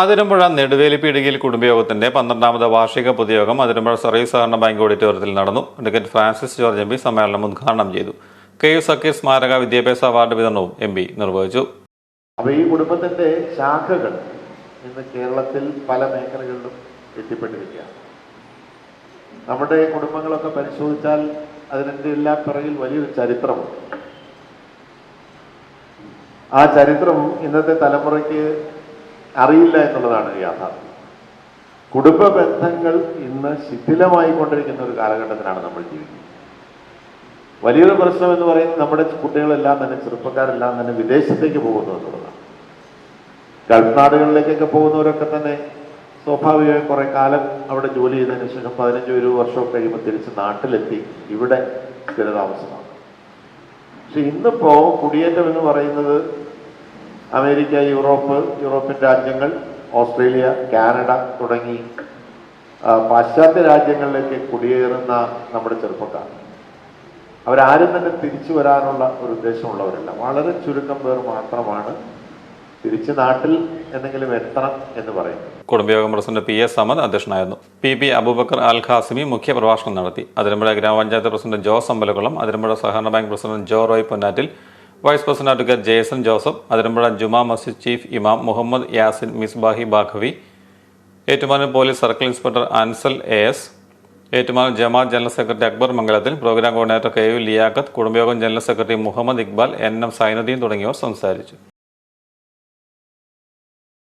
അതിരമ്പുഴ നെടുവേലി പീടികയിൽ കുടുംബയോഗത്തിന്റെ പന്ത്രണ്ടാമത് വാർഷിക പൊതുയോഗം അതിരമ്പുഴ സർവീസ് സഹകരണ ബാങ്ക് ഓഡിറ്റോറിയത്തിൽ നടന്നു. Advocate Francis George M P സമ്മേളനം ഉദ്ഘാടനം ചെയ്തു. കെ യു സക്കീർ സ്മാരക വിദ്യാഭ്യാസ അവാർഡ് വിതരണവും എം പി നിർവഹിച്ചു. ഈ കുടുംബത്തിന്റെ ശാഖകൾ ഇന്ന് കേരളത്തിൽ പല മേഖലകളിലും എത്തിപ്പെട്ടിരിക്കുകയാണ്. നമ്മുടെ കുടുംബങ്ങളൊക്കെ പരിശോധിച്ചാൽ അതിനെന്റെ എല്ലാം പിറകിൽ വലിയൊരു ചരിത്രമുണ്ട്. ആ ചരിത്രം ഇന്നത്തെ തലമുറയ്ക്ക് അറിയില്ല എന്നുള്ളതാണ് യാഥാർത്ഥ്യം. കുടുംബ ബന്ധങ്ങൾ ഇന്ന് ശിഥിലമായി കൊണ്ടിരിക്കുന്ന ഒരു കാലഘട്ടത്തിലാണ് നമ്മൾ ജീവിക്കുന്നത്. വലിയൊരു പ്രശ്നം എന്ന് പറയുന്നത് നമ്മുടെ കുട്ടികളെല്ലാം തന്നെ ചെറുപ്പക്കാരെല്ലാം തന്നെ വിദേശത്തേക്ക് പോകുന്നു എന്നുള്ളതാണ്. ഗൾഫ് നാടുകളിലേക്കൊക്കെ പോകുന്നവരൊക്കെ തന്നെ സ്വാഭാവികമായി കുറെ കാലം അവിടെ ജോലി ചെയ്തതിന് ശേഷം പതിനഞ്ച് ഒരു വർഷമൊക്കെ കഴിയുമ്പോൾ തിരിച്ച് നാട്ടിലെത്തി. ഇവിടെ സ്ഥിരതാമസമാണ്. പക്ഷെ ഇന്നിപ്പോ കുടിയേറ്റം എന്ന് പറയുന്നത് അമേരിക്ക യൂറോപ്പ് യൂറോപ്യൻ രാജ്യങ്ങൾ ഓസ്ട്രേലിയ കാനഡ തുടങ്ങി പാശ്ചാത്യ രാജ്യങ്ങളിലേക്ക് കുടിയേറുന്ന നമ്മുടെ ചെറുപ്പക്കാർ. അവരാരും തന്നെ തിരിച്ചു വരാനുള്ള ഒരു ഉദ്ദേശമുള്ളവരല്ല. വളരെ ചുരുക്കം പേർ മാത്രമാണ് തിരിച്ച് നാട്ടിൽ എന്തെങ്കിലും എത്തണം എന്ന് പറയുന്നത്. കുടുംബയോഗം പ്രസിഡന്റ് പി എസ് സമദ് അധ്യക്ഷനായിരുന്നു. പി പി അബൂബക്കർ അൽ ഖാസിമി മുഖ്യ പ്രഭാഷണം നടത്തി. അതിരമ്പുഴ ഗ്രാമപഞ്ചായത്ത് പ്രസിഡന്റ് ജോസ് അമ്പലകുളം അതിരമ്പുഴ സഹകരണ bank president Jo Roy Ponnattil vice president advocate Jason Joseph Athirampuzha Juma Masjid chief imam Muhammad Yasin Misbahi Baqavi Ettumanoor police circle inspector Ansal A S Ettumanoor Jamaat general secretary Akbar Mangalathil programme coordinator K U Liyaqat കുടുംബയോഗം general secretary Muhammad Iqbal N M Zainuddin തുടങ്ങിയവർ സംസാരിച്ചു.